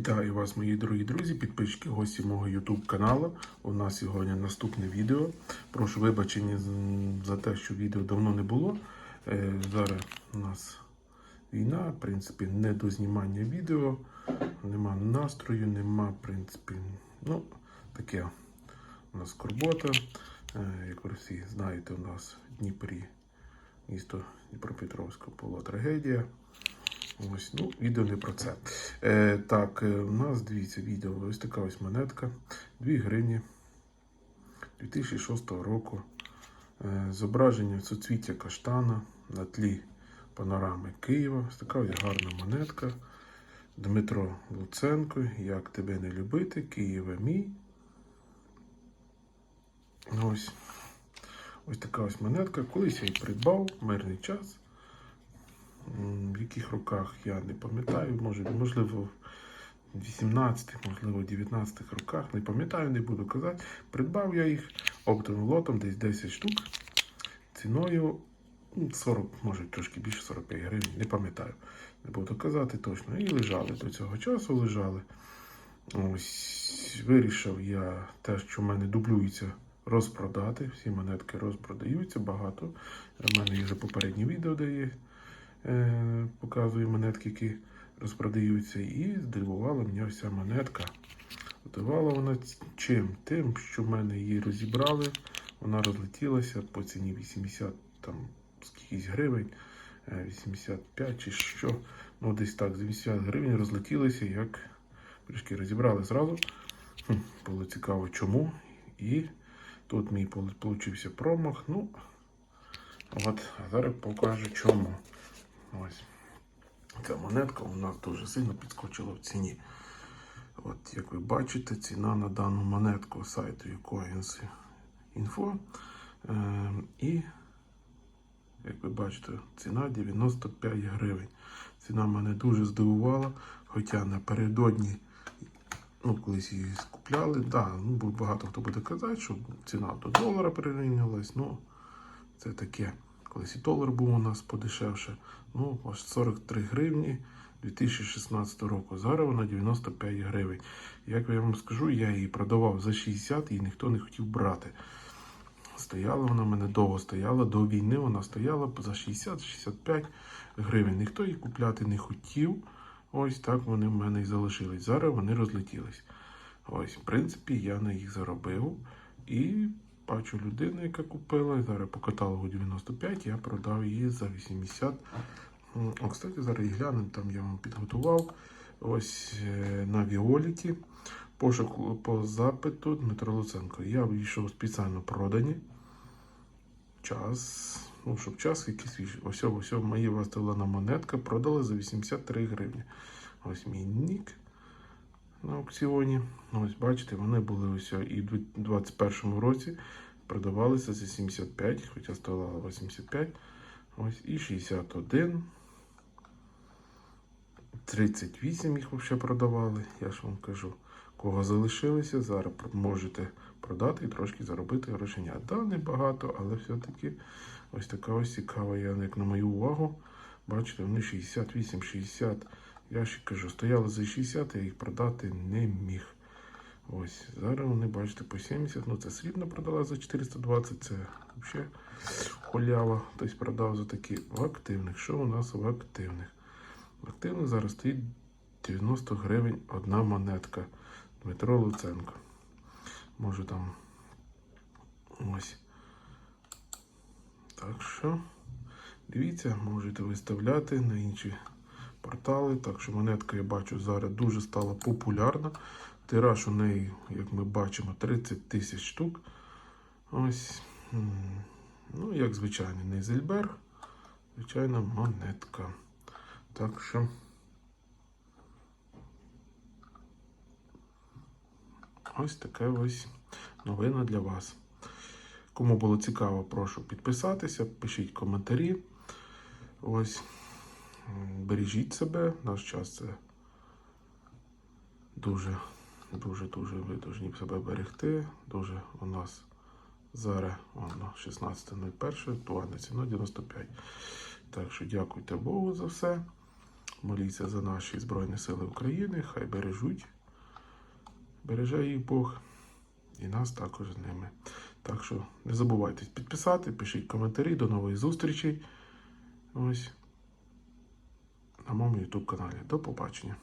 Вітаю вас, мої дорогі друзі, підписчики, гості мого YouTube каналу. У нас сьогодні наступне відео. Прошу вибачення за те, що відео давно не було. Е, Зараз у нас війна, в принципі, не до знімання відео, нема настрою, нема, в принципі, ну, таке у нас скорбота. Е, Як ви всі знаєте, у нас в Дніпрі, місто Дніпропетровська була трагедія. Ось, ну, відео не про це. Е, так, е, у нас дивіться відео. Ось така ось монетка. 2 гривні 2006 року. Е, зображення соцвіття каштана на тлі панорами Києва. Ось така ось гарна монетка. Дмитро Луценко. Як тебе не любити? Києве мій. Ось. Ось така ось монетка. Колись я її придбав, мирний час. В яких роках я не пам'ятаю, може, можливо, в 18-х, можливо, 19-х роках, не пам'ятаю, не буду казати. Придбав я їх оптовим лотом, десь 10 штук, ціною ну, 40, може трошки більше 45 гривень, не пам'ятаю. Не буду казати точно. І лежали до цього часу, лежали. Ось вирішив я те, що в мене дублюється, розпродати. Всі монетки розпродаються багато. У мене є вже попереднє відео, де є показую монетки, які розпродаються. І здивувала мене ця монетка. Здивувала вона чим? Тим, що в мене її розібрали. Вона розлетілася по ціні 80 там, скількись гривень, е, 85 чи що. Ну, десь так, за 80 гривень розлетілися, як трішки розібрали зразу. Хм, було цікаво, чому. І тут мій получився промах. Ну, от, а зараз покажу чому. Ось. Ця монетка у нас дуже сильно підскочила в ціні. От, як ви бачите, ціна на дану монетку сайту Coins.info. Е, і, як ви бачите, ціна 95 гривень. Ціна мене дуже здивувала, хоча напередодні, ну, колись її скупляли, да, ну, багато хто буде казати, що ціна до долара перерівнялась, ну, це таке. Колись і долар був у нас подешевше. Ну, аж 43 гривні 2016 року. Зараз вона 95 гривень. Як я вам скажу, я її продавав за 60 і ніхто не хотів брати. Стояла вона в мене довго стояла. До війни вона стояла за 60-65 гривень. Ніхто її купляти не хотів. Ось так вони в мене і залишились. Зараз вони розлетілись. Ось, в принципі, я на їх заробив. І бачу людину, яка купила. Зараз по каталогу 95, я продав її за 80. М, О, кстати, зараз і глянемо, там я вам підготував. Ось е, на Віоліті. Пошук по запиту Дмитро Луценко. Я вийшов спеціально продані. Час. Ну, щоб час якийсь вийшов. Ось, ось, моє виставлена монетка продали за 83 гривні. Ось мій нік на аукціоні. Ось бачите, вони були ось і в 2021 році продавалися за 75, хоча стояла 85. Ось і 61. 38 їх взагалі продавали. Я ж вам кажу. Кого залишилися, зараз можете продати і трошки заробити грошенят. Да, небагато, але все-таки ось така ось цікава, як на мою увагу. Бачите, вони 68-60. Я ще кажу, стояли за 60, я їх продати не міг. Ось, зараз вони, бачите, по 70. Ну, це срібно продала за 420, це взагалі халява. Тобто продав за такі в активних. Що у нас в активних? В активних зараз стоїть 90 гривень одна монетка. Дмитро Луценко. Може там ось. Так що, дивіться, можете виставляти на інші портали. Так що монетка, я бачу, зараз дуже стала популярна. Тираж у неї, як ми бачимо, 30 тисяч штук. Ось. Ну, як звичайний Нейзельберг. Звичайна монетка. Так що. Ось таке ось новина для вас. Кому було цікаво, прошу підписатися, пишіть коментарі. Ось. Бережіть себе, наш час це дуже, дуже, дуже ви повинні себе берегти. Дуже у нас зараз 16.01, актуальна ціна 95. Так що дякуйте Богу за все. Моліться за наші Збройні Сили України, хай бережуть. Береже їх Бог і нас також з ними. Так що не забувайте підписати, пишіть коментарі. До нових зустрічей. Ось на моєму YouTube каналі. До побачення.